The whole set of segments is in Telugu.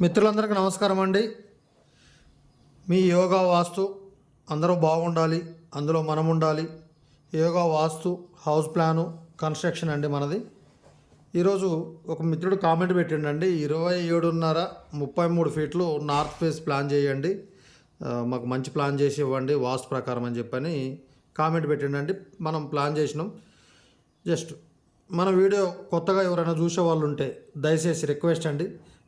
మిత్రులందరికీ నమస్కారం అండి. మీ యోగా వాస్తు అందరూ బాగుండాలి అందులో మనం ఉండాలి yoga vastu house plan construction అండి మనది. ఈరోజు ఒక మిత్రుడు కామెంట్ పెట్టిండండి ఇరవై ఏడున్నర ముప్పై మూడు ఫీట్లు నార్త్ ఫేస్ ప్లాన్ చేయండి మాకు మంచి ప్లాన్ చేసి ఇవ్వండి వాస్తు ప్రకారం అని చెప్పని కామెంట్ పెట్టిండండి. మనం ప్లాన్ చేసినాం. జస్ట్ మన వీడియో కొత్తగా ఎవరైనా చూసే వాళ్ళు ఉంటే దయచేసి రిక్వెస్ట్ అండి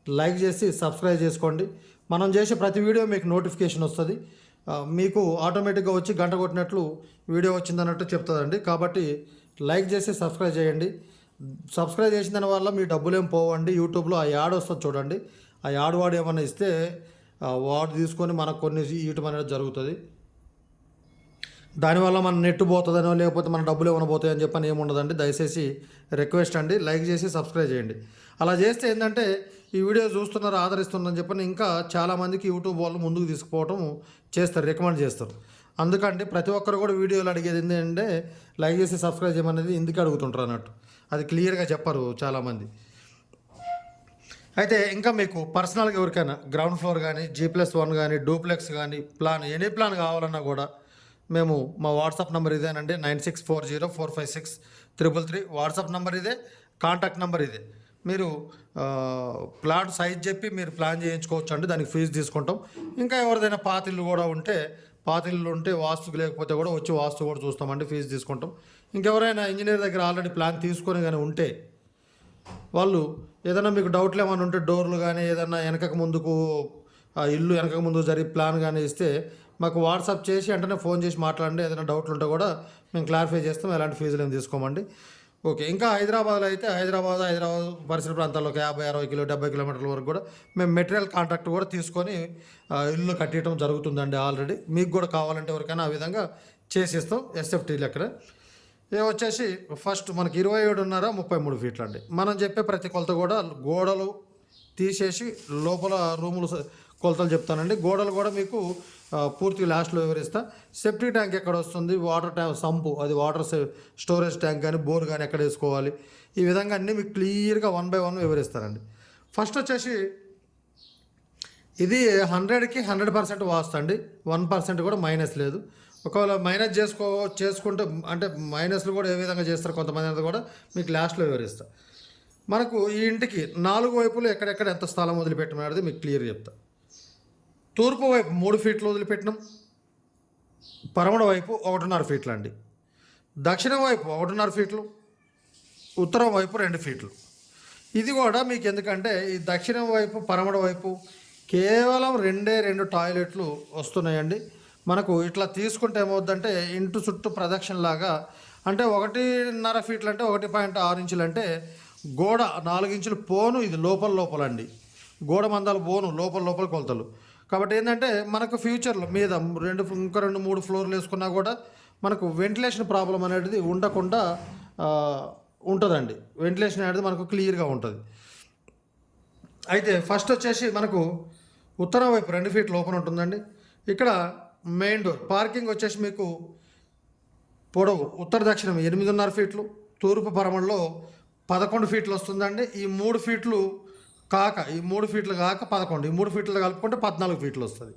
లైక్ చేసి సబ్స్క్రైబ్ చేసుకోండి. మనం చేసే ప్రతి వీడియో మీకు నోటిఫికేషన్ వస్తుంది. మీకు ఆటోమేటిక్గా వచ్చి గంట కొట్టినట్లు వీడియో వచ్చిందన్నట్టు చెప్తుందండి. కాబట్టి లైక్ చేసి సబ్స్క్రైబ్ చేయండి. సబ్స్క్రైబ్ చేసిన దాని వల్ల మీ డబ్బులు ఏం పోవండి. యూట్యూబ్లో ఆ యాడ్ వస్తుంది చూడండి. ఆ యాడ్ వాడు ఏమైనా ఇస్తే వాడు తీసుకొని మనకు కొన్ని ఇయటం అనేది జరుగుతుంది. దానివల్ల మన నెట్ పోతుందనో లేకపోతే మన డబ్బులు ఏమైనా పోతాయని చెప్పని ఏముండదండి. దయచేసి రిక్వెస్ట్ అండి. లైక్ చేసి సబ్స్క్రైబ్ చేయండి. అలా చేస్తే ఏంటంటే ఈ వీడియో చూస్తున్నారు ఆదరిస్తున్నారని చెప్పని ఇంకా చాలామందికి యూట్యూబ్ వాళ్ళు ముందుకు తీసుకుపోవటం చేస్తారు రికమెండ్ చేస్తారు. అందుకంటే ప్రతి ఒక్కరు కూడా వీడియోలు అడిగేది ఏంటంటే లైక్ చేసి సబ్స్క్రైబ్ చేయమనేది ఎందుకు అడుగుతుంటారు అన్నట్టు. అది క్లియర్గా చెప్పరు చాలామంది. అయితే ఇంకా మీకు పర్సనల్గా ఎవరికైనా గ్రౌండ్ ఫ్లోర్ కానీ జీ ప్లస్ వన్ కానీ డూప్లెక్స్ కానీ ప్లాన్ ఎనీ ప్లాన్ కావాలన్నా కూడా మేము మా వాట్సాప్ నెంబర్ ఇదేనండి nine six four zero four five six triple three. WhatsApp number ఇదే కాంటాక్ట్ నెంబర్ ఇదే. మీరు ప్లాట్ సైజ్ చెప్పి మీరు ప్లాన్ చేయించుకోవచ్చు అండి దానికి ఫీజు తీసుకుంటాం. ఇంకా ఎవరిదైనా పాతిళ్ళు కూడా ఉంటే పాతిల్లు ఉంటే వాస్తుకు లేకపోతే కూడా వచ్చి వాస్తు కూడా చూస్తామండి ఫీజు తీసుకుంటాం. ఇంకెవరైనా ఇంజనీర్ దగ్గర ఆల్రెడీ ప్లాన్ తీసుకొని కానీ ఉంటే వాళ్ళు ఏదైనా మీకు డౌట్లు ఏమైనా ఉంటే డోర్లు కానీ ఏదైనా వెనకకు ముందుకు ఆ ఇల్లు వెనకకు ముందు జరిగి ప్లాన్ కానీ ఇస్తే మాకు వాట్సాప్ చేసి వెంటనే ఫోన్ చేసి మాట్లాడండి ఏదైనా డౌట్లు ఉంటే కూడా మేము క్లారిఫై చేస్తాం ఎలాంటి ఫీజులు ఏం తీసుకోమండి. ఓకే ఇంకా హైదరాబాద్లో అయితే హైదరాబాద్ హైదరాబాద్ పరిసర ప్రాంతాల్లో ఒక యాభై అరవై కిలో డెబ్బై కిలోమీటర్ల వరకు కూడా మేము మెటీరియల్ కాంట్రాక్ట్ కూడా తీసుకొని ఇల్లు కట్టేయడం జరుగుతుందండి ఆల్రెడీ. మీకు కూడా కావాలంటే ఎవరికైనా ఆ విధంగా చేసేస్తాం ఎస్ఎఫ్టీ లెక్కన ఇది వచ్చేసి ఫస్ట్ మనకి ఇరవై ఏడున్నర ముప్పై మూడు ఫీట్లు అండి మనం చెప్పే ప్రతి కొలత కూడా గోడలు తీసేసి లోపల రూములు కొలతలు చెప్తానండి. గోడలు కూడా మీకు పూర్తి లాస్ట్లో వివరిస్తా. సెప్టిక్ ట్యాంక్ ఎక్కడ వస్తుంది? వాటర్ ట్యాంక్ సంపు అది వాటర్ స్టోరేజ్ ట్యాంక్ కానీ బోర్ కానీ ఎక్కడ వేసుకోవాలి? ఈ విధంగా అన్నీ మీకు క్లియర్గా వన్ బై వన్ వివరిస్తానండి. ఫస్ట్ వచ్చేసి ఇది హండ్రెడ్కి హండ్రెడ్ పర్సెంట్ వాస్తండి వన్ పర్సెంట్ కూడా మైనస్ లేదు. ఒకవేళ మైనస్ చేసుకో చేసుకుంటే అంటే మైనస్లు కూడా ఏ విధంగా చేస్తారు కొంతమంది అనేది కూడా మీకు లాస్ట్లో వివరిస్తా. మనకు ఈ ఇంటికి నాలుగు వైపులు ఎక్కడెక్కడ ఎంత స్థలం వదిలిపెట్టమనేది మీకు క్లియర్ చెప్తా. తూర్పు వైపు మూడు ఫీట్లు వదిలిపెట్టినాం. పరమడ వైపు ఒకటిన్నర ఫీట్లు అండి. దక్షిణం వైపు ఒకటిన్నర ఫీట్లు ఉత్తరం వైపు రెండు ఫీట్లు. ఇది కూడా మీకు ఎందుకంటే ఈ దక్షిణం వైపు పరమడ వైపు కేవలం రెండే రెండు టాయిలెట్లు వస్తున్నాయండి. మనకు ఇట్లా తీసుకుంటే ఏమవుద్దంటే ఇంటి చుట్టూ ప్రదక్షిణలాగా అంటే ఒకటిన్నర ఫీట్లు అంటే ఒకటి పాయింట్ ఆరు ఇంచులు అంటే గోడ నాలుగు ఇంచులు పోను ఇది లోపల లోపల అండి గోడ మందాలు పోను లోపల లోపల కొలతలు. కాబట్టి ఏంటంటే మనకు ఫ్యూచర్లో మీద రెండు ఇంకా రెండు మూడు ఫ్లోర్లు వేసుకున్నా కూడా మనకు వెంటిలేషన్ ప్రాబ్లం అనేది ఉండకుండా ఉంటుందండి. వెంటిలేషన్ అనేది మనకు క్లియర్గా ఉంటుంది. అయితే ఫస్ట్ వచ్చేసి మనకు ఉత్తరం వైపు రెండు ఫీట్లు ఓపెన్ ఉంటుందండి. ఇక్కడ మెయిన్ డోర్ పార్కింగ్ వచ్చేసి మీకు పొడవు ఉత్తర దక్షిణం ఎనిమిదిన్నర ఫీట్లు తూర్పు పరమలో పదకొండు ఫీట్లు వస్తుందండి. ఈ మూడు ఫీట్లు కాక ఈ మూడు ఫీట్లు కాక పదకొండు ఈ మూడు ఫీట్లు కలుపుకుంటే పద్నాలుగు ఫీట్లు వస్తుంది.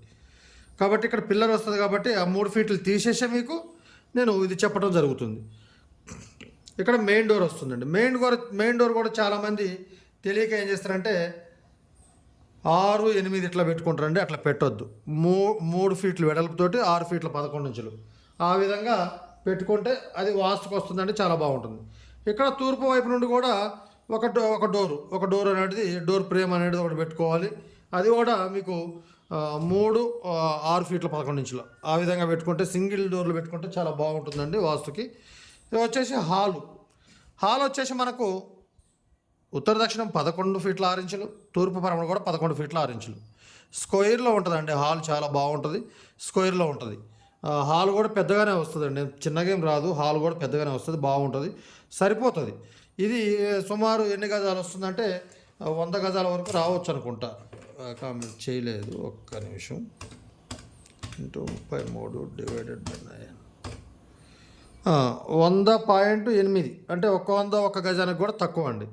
కాబట్టి ఇక్కడ పిల్లర్ వస్తుంది కాబట్టి ఆ మూడు ఫీట్లు తీసేసే మీకు నేను ఇది చెప్పడం జరుగుతుంది. ఇక్కడ మెయిన్ డోర్ వస్తుందండి. మెయిన్ డోర్ మెయిన్ డోర్ కూడా చాలామంది తెలియక ఏం చేస్తారంటే ఆరు ఎనిమిది ఇట్లా పెట్టుకుంటారండి. అట్లా పెట్టొద్దు. మూ మూడు ఫీట్లు వెడల్పుతోటి ఆరు ఫీట్ల పదకొండు ఇంచులు. ఆ విధంగా పెట్టుకుంటే అది వాస్తుకు వస్తుందండి చాలా బాగుంటుంది. ఇక్కడ తూర్పు వైపు నుండి కూడా ఒక డో ఒక డోరు ఒక డోర్ అనేది డోర్ ఫ్రేమ్ అనేది ఒకటి పెట్టుకోవాలి. అది కూడా మీకు మూడు ఆరు ఫీట్ల పదకొండు ఇంచులు. ఆ విధంగా పెట్టుకుంటే సింగిల్ డోర్లు పెట్టుకుంటే చాలా బాగుంటుందండి వాస్తుకి. ఇది వచ్చేసి హాలు. హాల్ వచ్చేసి మనకు ఉత్తర దక్షిణం పదకొండు ఫీట్ల ఆరు ఇంచులు తూర్పు పరమణ కూడా పదకొండు ఫీట్ల ఆరు ఇంచులు. స్క్వేర్లో ఉంటుందండి హాల్ చాలా బాగుంటుంది స్క్వేర్లో ఉంటుంది. హాల్ కూడా పెద్దగానే వస్తుందండి చిన్నగా ఏం రాదు హాల్ కూడా పెద్దగానే వస్తుంది బాగుంటుంది సరిపోతుంది. ఇది సుమారు ఎన్ని గజాలు వస్తుందంటే వంద గజాల వరకు రావచ్చు అనుకుంటా. కామెంట్ చేయలేదు ఒక్క నిమిషం. ఇంటూ ముప్పై మూడు డివైడెడ్ బై నైన్. వంద పాయింట్ ఎనిమిది. అంటే ఒక్క వంద ఒక్క గజానికి కూడా తక్కువ అండి.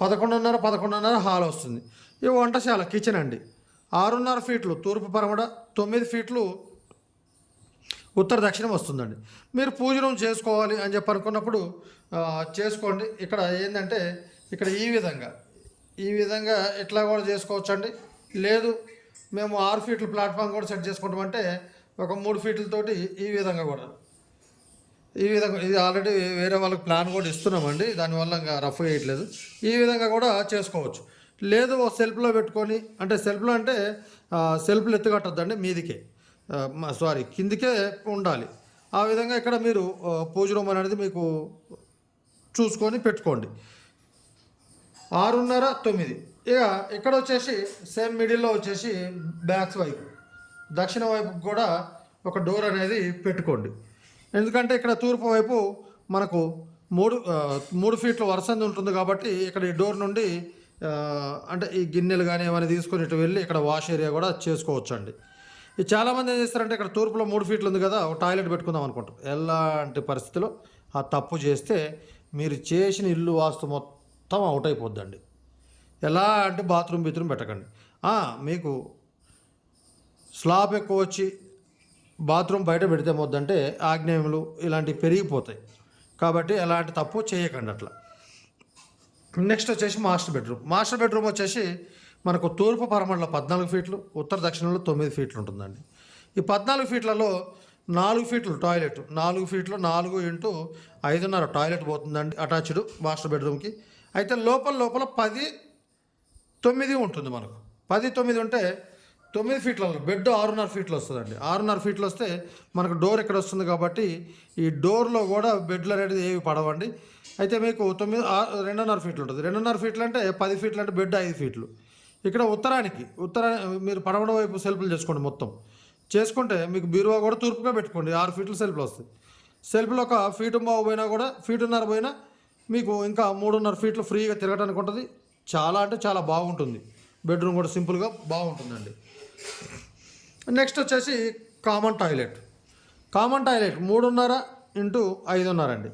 పదకొండున్నర పదకొండున్నర హాల్ వస్తుంది. ఈ వంటశాల కిచెన్ అండి. ఆరున్నర ఫీట్లు తూర్పు పరమడ తొమ్మిది ఫీట్లు ఉత్తర దక్షిణం వస్తుందండి. మీరు పూజనం చేసుకోవాలి అని చెప్పి అనుకున్నప్పుడు చేసుకోండి. ఇక్కడ ఏంటంటే ఇక్కడ ఈ విధంగా ఈ విధంగా ఎట్లా కూడా చేసుకోవచ్చండి. లేదు మేము ఆరు ఫీట్ల ప్లాట్ఫామ్ కూడా సెట్ చేసుకుంటామంటే ఒక మూడు ఫీట్లతోటి ఈ విధంగా కూడా. ఈ విధంగా ఇది ఆల్రెడీ వేరే వాళ్ళకి ప్లాన్ కూడా ఇస్తున్నామండి. దానివల్ల ఇంకా రఫ్ చేయట్లేదు ఈ విధంగా కూడా చేసుకోవచ్చు. లేదు ఓ సెల్ఫ్లో పెట్టుకొని అంటే సెల్ఫ్లో అంటే సెల్ఫ్లు ఎత్తుగట్టద్దండి మీదికే. సారీ కిందికే ఉండాలి. ఆ విధంగా ఇక్కడ మీరు పూజ రూమ్ అనేది మీకు చూసుకొని పెట్టుకోండి. ఆరున్నర తొమ్మిది. ఇక ఇక్కడ వచ్చేసి సేమ్ మిడిల్లో వచ్చేసి బ్యాక్స్ వైపు దక్షిణ వైపు కూడా ఒక డోర్ అనేది పెట్టుకోండి. ఎందుకంటే ఇక్కడ తూర్పు వైపు మనకు మూడు మూడు ఫీట్ల వరసంది ఉంటుంది కాబట్టి ఇక్కడ ఈ డోర్ నుండి అంటే ఈ గిన్నెలు కానీ ఏమైనా తీసుకొని ఇటు వెళ్ళి ఇక్కడ వాష్ ఏరియా కూడా చేసుకోవచ్చండి. అండి చాలామంది ఏం చేస్తారంటే ఇక్కడ తూర్పులో మూడు ఫీట్లు ఉంది కదా ఒక టాయిలెట్ పెట్టుకుందాం అనుకుంటారు. ఎలాంటి పరిస్థితిలో ఆ తప్పు చేస్తే మీరు చేసిన ఇల్లు వాస్తు మొత్తం అవుట్ అయిపోద్దండి. ఎలా అంటే బాత్రూమ్ బీత్రూమ్ పెట్టకండి మీకు స్లాబ్ ఎక్కువ వచ్చి బాత్రూమ్ బయట పెడితే మొద్దంటే ఆగ్నేయములు ఇలాంటివి పెరిగిపోతాయి. కాబట్టి ఎలాంటి తప్పు చేయకండి అట్లా. నెక్స్ట్ వచ్చేసి మాస్టర్ బెడ్రూమ్. మాస్టర్ బెడ్రూమ్ వచ్చేసి మనకు తూర్పు పరమడలో పద్నాలుగు ఫీట్లు ఉత్తర దక్షిణంలో తొమ్మిది ఫీట్లు ఉంటుందండి. ఈ పద్నాలుగు ఫీట్లలో నాలుగు ఫీట్లు టాయిలెట్ నాలుగు ఫీట్లు నాలుగు ఇంటూ ఐదున్నర టాయిలెట్ పోతుందండి అటాచ్డ్ మాస్టర్ బెడ్రూమ్కి. అయితే లోపల లోపల పది తొమ్మిది ఉంటుంది మనకు. పది తొమ్మిది ఉంటే తొమ్మిది ఫీట్లలో బెడ్ ఆరున్నర ఫీట్లు వస్తుందండి. ఆరున్నర ఫీట్లు వస్తే మనకు డోర్ ఇక్కడ వస్తుంది కాబట్టి ఈ డోర్లో కూడా బెడ్లు అనేది ఏవి పడవండి. అయితే మీకు తొమ్మిది రెండున్నర ఫీట్లు ఉంటుంది. రెండున్నర ఫీట్లు అంటే పది ఫీట్లు అంటే బెడ్ ఐదు ఫీట్లు. ఇక్కడ ఉత్తరానికి ఉత్తరా మీరు పడమడ వైపు సెల్ఫ్లు చేసుకోండి మొత్తం. చేసుకుంటే మీకు బీరువా కూడా తూర్పుగా పెట్టుకోండి. ఆరు ఫీట్లు సెల్ఫ్లు వస్తాయి. సెల్ఫ్లో ఒక ఫీటు బావు పోయినా కూడా ఫీటున్నర పోయినా మీకు ఇంకా మూడున్నర ఫీట్లు ఫ్రీగా తిరగడానికి ఉంటుంది. చాలా అంటే చాలా బాగుంటుంది. బెడ్రూమ్ కూడా సింపుల్గా బాగుంటుందండి. నెక్స్ట్ వచ్చేసి కామన్ టాయిలెట్. కామన్ టాయిలెట్ మూడున్నర ఇంటూ ఐదున్నర అండి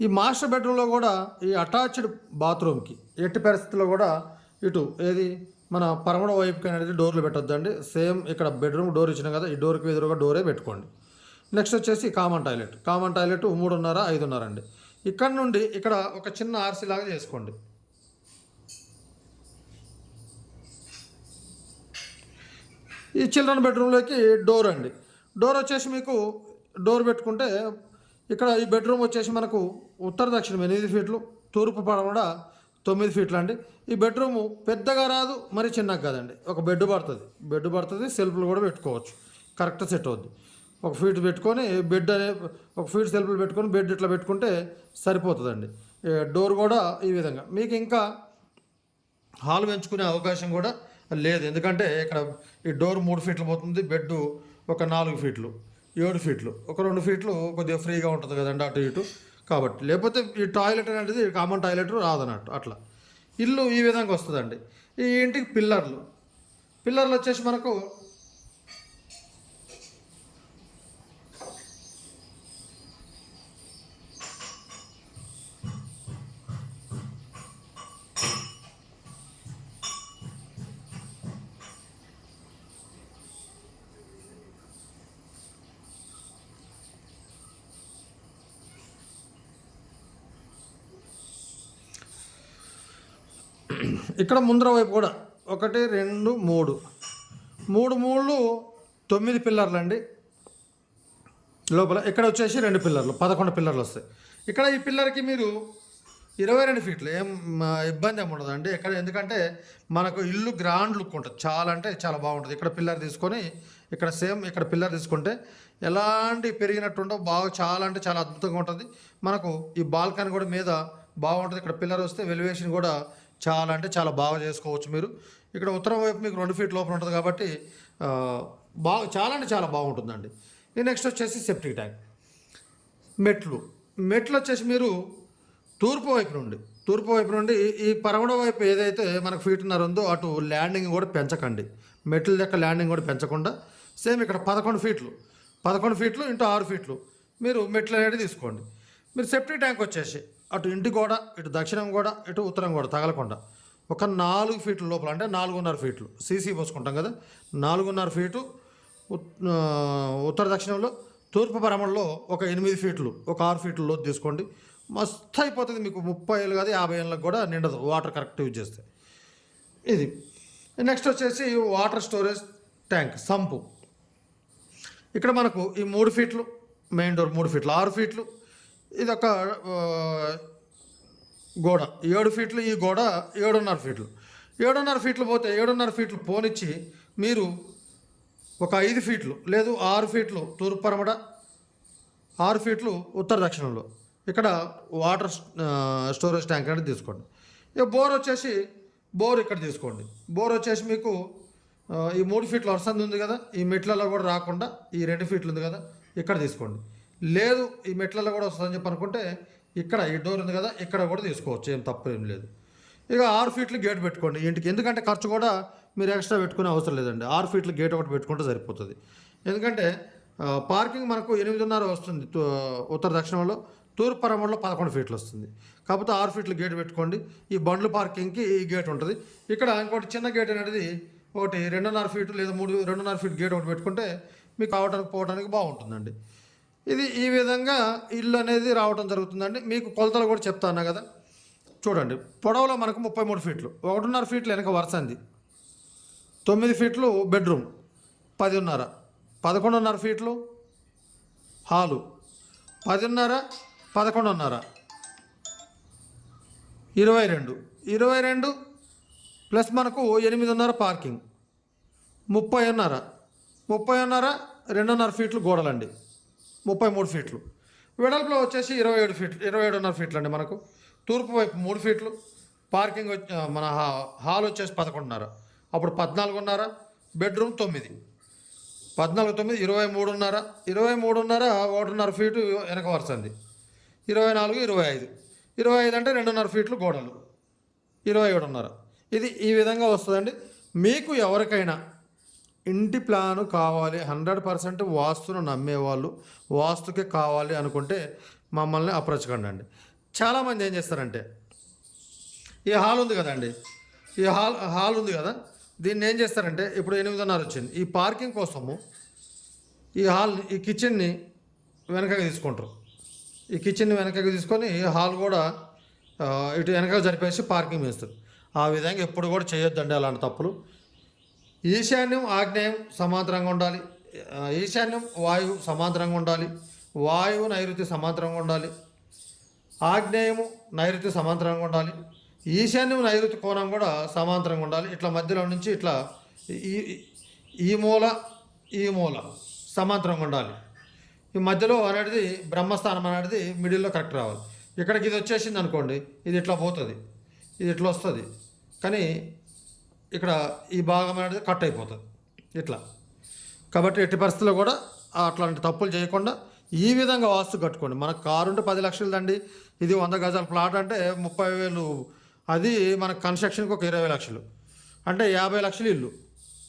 ఈ మాస్టర్ బెడ్రూమ్లో కూడా ఈ అటాచ్డ్ బాత్రూమ్కి ఎట్టి పరిస్థితుల్లో కూడా ఇటు ఏది మన పరమడ వైపుకి అనేది డోర్లు పెట్టొద్దండి. సేమ్ ఇక్కడ బెడ్రూమ్ డోర్ ఇచ్చినాం కదా ఈ డోర్కి ఎదురుగా డోరే పెట్టుకోండి. నెక్స్ట్ వచ్చేసి కామన్ టాయిలెట్. కామన్ టాయిలెట్ మూడున్నర ఐదున్నర అండి ఇక్కడ నుండి ఇక్కడ ఒక చిన్న ఆర్సీ లాగా చేసుకోండి. ఈ చిల్డ్రన్ బెడ్రూమ్లోకి డోర్ అండి. డోర్ వచ్చేసి మీకు డోర్ పెట్టుకుంటే ఇక్కడ ఈ బెడ్రూమ్ వచ్చేసి మనకు ఉత్తర దక్షిణం ఎనిమిది ఫీట్లు తూర్పు పడమడ తొమ్మిది ఫీట్లు అండి. ఈ బెడ్రూమ్ పెద్దగా రాదు మరి చిన్నగా కాదండి. ఒక బెడ్ పడుతుంది. బెడ్ పడుతుంది సెల్ఫ్లు కూడా పెట్టుకోవచ్చు. కరెక్ట్ సెట్ అవుద్ది. ఒక ఫీట్ పెట్టుకొని బెడ్ అనే ఒక ఫీట్ సెల్ఫ్లు పెట్టుకొని బెడ్ ఇట్లా పెట్టుకుంటే సరిపోతుందండి. డోర్ కూడా ఈ విధంగా. మీకు ఇంకా హాల్ పెంచుకునే అవకాశం కూడా లేదు. ఎందుకంటే ఇక్కడ ఈ డోర్ మూడు ఫీట్లు పోతుంది బెడ్ ఒక నాలుగు ఫీట్లు ఏడు ఫీట్లు. ఒక రెండు ఫీట్లు కొద్దిగా ఫ్రీగా ఉంటుంది కదండి అటు ఇటు. కాబట్టి లేకపోతే ఈ టాయిలెట్ అనేది కామన్ టాయిలెట్ రాదన్నట్టు అట్లా. ఇల్లు ఈ విధంగా వస్తుందండి. ఈ ఇంటికి పిల్లర్లు. పిల్లర్లు వచ్చేసి మనకు ఇక్కడ ముందర వైపు కూడా. ఒకటి రెండు మూడు. మూడు మూడు తొమ్మిది పిల్లర్లు అండి లోపల ఇక్కడ వచ్చేసి రెండు పిల్లర్లు పదకొండు పిల్లర్లు వస్తాయి. ఇక్కడ ఈ పిల్లర్కి మీరు ఇరవై రెండు ఫీట్లు ఏం ఇబ్బంది ఏమి ఉండదండి. ఇక్కడ ఎందుకంటే మనకు ఇల్లు గ్రాండ్ లుక్ ఉంటుంది. చాలా అంటే చాలా బాగుంటుంది. ఇక్కడ పిల్లర్ తీసుకొని ఇక్కడ సేమ్ ఇక్కడ పిల్లర్ తీసుకుంటే ఎలాంటి పెరిగినట్టు ఉండవు బాగా చాలా అంటే చాలా అద్భుతంగా ఉంటుంది. మనకు ఈ బాల్కనీ కూడా మీద బాగుంటుంది. ఇక్కడ పిల్లర్ వస్తే వెలివేషన్ కూడా చాలా అంటే చాలా బాగా చేసుకోవచ్చు మీరు. ఇక్కడ ఉత్తరం వైపు మీకు రెండు ఫీట్ లోపల ఉంటుంది కాబట్టి బాగా చాలా అంటే చాలా బాగుంటుందండి. ఈ నెక్స్ట్ వచ్చేసి సెప్టిక్ ట్యాంక్ మెట్లు. మెట్లు వచ్చేసి మీరు తూర్పు వైపు నుండి తూర్పు వైపు నుండి ఈ పరమడ వైపు ఏదైతే మనకు ఫీట్న్నర ఉందో అటు ల్యాండింగ్ కూడా పెంచకండి. మెట్ల యొక్క ల్యాండింగ్ కూడా పెంచకుండా సేమ్ ఇక్కడ పదకొండు ఫీట్లు పదకొండు ఫీట్లు ఇంటూ ఆరు ఫీట్లు మీరు మెట్లు అనేది తీసుకోండి. మీరు సెప్టిక్ ట్యాంక్ వచ్చేసి అటు ఇంటి గోడ ఇటు దక్షిణం గోడ ఇటు ఉత్తరం గోడ తగలకుండా ఒక నాలుగు ఫీట్ల లోపల అంటే నాలుగున్నర ఫీట్లు సీసీ పోసుకుంటాం కదా నాలుగున్నర ఫీటు ఉత్తర దక్షిణంలో తూర్పు పరమల్లో ఒక ఎనిమిది ఫీట్లు ఒక ఆరు ఫీట్ల లోతు తీసుకోండి. మస్తు అయిపోతుంది మీకు ముప్పై ఏళ్ళు కాదు యాభై ఏళ్ళకి కూడా నిండదు వాటర్ కరెక్ట్ యూజ్ చేస్తే. ఇది. నెక్స్ట్ వచ్చేసి వాటర్ స్టోరేజ్ ట్యాంక్ సంపు. ఇక్కడ మనకు ఈ మూడు ఫీట్లు మెయిన్ డోర్ మూడు ఫీట్లు ఆరు ఫీట్లు ఇది ఒక గోడ. ఏడు ఫీట్లు ఈ గోడ ఏడున్నర ఫీట్లు. ఏడున్నర ఫీట్లు పోతే ఏడున్నర ఫీట్లు పోనిచ్చి మీరు ఒక ఐదు ఫీట్లు లేదు ఆరు ఫీట్లు తూర్పు పరమడ ఆరు ఫీట్లు ఉత్తర దక్షిణంలో. ఇక్కడ వాటర్ స్టోరేజ్ ట్యాంక్ అనేది తీసుకోండి. ఇక బోర్ వచ్చేసి బోర్ ఇక్కడ తీసుకోండి. బోర్ వచ్చేసి మీకు ఈ మూడు ఫీట్ల వరసంది ఉంది కదా ఈ మెట్లలో కూడా రాకుండా ఈ రెండు ఫీట్లు ఉంది కదా ఇక్కడ తీసుకోండి. లేదు ఈ మెట్లలో కూడా వస్తుందని చెప్పి అనుకుంటే ఇక్కడ ఈ డోర్ ఉంది కదా ఇక్కడ కూడా తీసుకోవచ్చు ఏం తప్పు ఏం లేదు. ఇక ఆరు ఫీట్లు గేట్ పెట్టుకోండి. ఇంటికి ఎందుకంటే ఖర్చు కూడా మీరు ఎక్స్ట్రా పెట్టుకునే అవసరం లేదండి. ఆరు ఫీట్లు గేట్ ఒకటి పెట్టుకుంటే సరిపోతుంది. ఎందుకంటే పార్కింగ్ మనకు ఎనిమిదిన్నర వస్తుంది తూ- ఉత్తర దక్షిణంలో తూర్పు పరమలో పదకొండు ఫీట్లు వస్తుంది. కాకపోతే ఆరు ఫీట్లు గేట్ పెట్టుకోండి. ఈ బండ్లు పార్కింగ్కి ఈ గేట్ ఉంటుంది. ఇక్కడ ఇంకోటి చిన్న గేట్ అనేది ఒకటి రెండున్నర ఫీటు లేదా మూడు రెండున్నర ఫీట్ గేట్ ఒకటి పెట్టుకుంటే మీకు అవడానికి పోవడానికి బాగుంటుందండి. ఇది ఈ విధంగా ఇల్లు అనేది రావడం జరుగుతుందండి. మీకు కొలతలు కూడా చెప్తాను కదా. చూడండి పొడవులో మనకు ముప్పై మూడు ఫీట్లు ఒకటిన్నర ఫీట్లు వెనక వరుస అంది. తొమ్మిది ఫీట్లు బెడ్రూమ్ పదిన్నర పదకొండున్నర ఫీట్లు హాలు పదిన్నర పదకొండున్నర ఇరవై రెండు ఇరవై రెండు ప్లస్ మనకు ఎనిమిదిన్నర పార్కింగ్ ముప్పై ఉన్నర ముప్పై ఉన్నర రెండున్నర ఫీట్లు గోడలండి. ముప్పై మూడు ఫీట్లు. వెడల్పులో వచ్చేసి ఇరవై ఏడు ఫీట్లు ఇరవై ఏడున్నర ఫీట్లు అండి మనకు. తూర్పు వైపు మూడు ఫీట్లు పార్కింగ్ వచ్చి- మన హాల్ వచ్చేసి పదకొండున్నర. అప్పుడు పద్నాలుగున్నర బెడ్రూమ్ తొమ్మిది. పద్నాలుగు తొమ్మిది ఇరవై మూడున్నర ఇరవై మూడున్నర ఒకటిన్నర ఫీటు వెనక వరుసంది. ఇరవై నాలుగు ఇరవై ఐదు. ఇరవై ఐదు అంటే రెండున్నర ఫీట్లు గోడలు. ఇరవై ఏడున్నర. ఇది ఈ విధంగా వస్తుందండి. మీకు ఎవరికైనా ఇంటి ప్లాను కావాలి హండ్రెడ్ పర్సెంట్ వాస్తును నమ్మేవాళ్ళు వాస్తుకే కావాలి అనుకుంటే మమ్మల్ని అప్రోచ్ కండి చాలామంది ఏం చేస్తారంటే ఈ హాల్ ఉంది కదండి ఈ హాల్ హాల్ ఉంది కదా దీన్ని ఏం చేస్తారంటే ఇప్పుడు ఎనిమిదిన్నర వచ్చింది ఈ పార్కింగ్ కోసము ఈ హాల్ ఈ కిచెన్ని వెనకకి తీసుకుంటారు. ఈ కిచెన్ని వెనకకి తీసుకొని ఈ హాల్ కూడా ఇటు వెనక జరిపేసి పార్కింగ్ వేస్తారు. ఆ విధంగా ఎప్పుడు కూడా చేయొద్దండి అలాంటి తప్పులు. ఈశాన్యం ఆగ్నేయం సమాంతరంగా ఉండాలి. ఈశాన్యం వాయువు సమాంతరంగా ఉండాలి. వాయువు నైరుతి సమాంతరంగా ఉండాలి. ఆగ్నేయము నైరుతి సమాంతరంగా ఉండాలి. ఈశాన్యం నైరుతి కోణం కూడా సమాంతరంగా ఉండాలి. ఇట్లా మధ్యలో నుంచి ఇట్లా ఈ ఈ- ఈ మూల ఈ మూల సమాంతరంగా ఉండాలి. ఈ మధ్యలో అనేది బ్రహ్మస్థానం అనేది మిడిల్లో కరెక్ట్ రావాలి. ఇక్కడికి ఇది వచ్చేసింది అనుకోండి ఇది ఇట్లా పోతుంది ఇది ఇట్లా వస్తుంది. కానీ ఇక్కడ ఈ భాగం అనేది కట్ అయిపోతుంది. ఇట్లా. కాబట్టి ఎట్టి పరిస్థితుల్లో కూడా అట్లాంటి తప్పులు చేయకుండా ఈ విధంగా వాస్తు కట్టుకోండి. మనకు కారు ఉంటే పది లక్షలు దండి. ఇది వంద గజాల ప్లాట్ అంటే ముప్పై వేలు. అది మన కన్స్ట్రక్షన్కి ఒక ఇరవై లక్షలు. అంటే యాభై లక్షలు ఇల్లు.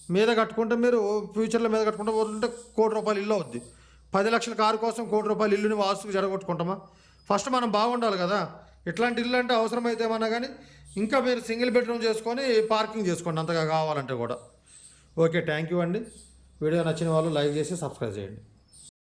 మీద కట్టుకుంటే మీరు ఫ్యూచర్లో మీద కట్టుకుంటే పోతుంటే కోటి రూపాయలు ఇల్లు అవుద్ది. పది లక్షల కారు కోసం కోటి రూపాయలు ఇల్లుని వాస్తుకు జరగొట్టుకుంటామా ఫస్ట్ మనం బాగుండాలి కదా. ఇట్లాంటి ఇల్లు అంటే అవసరమైతే ఏమన్నా కానీ ఇంకా మీరు సింగిల్ బెడ్రూమ్ చేసుకొని పార్కింగ్ చేసుకోండి అంతగా కావాలంటే కూడా. ఓకే థ్యాంక్ యూ అండి. వీడియో నచ్చిన వాళ్ళు లైక్ చేసి సబ్స్క్రైబ్ చేయండి.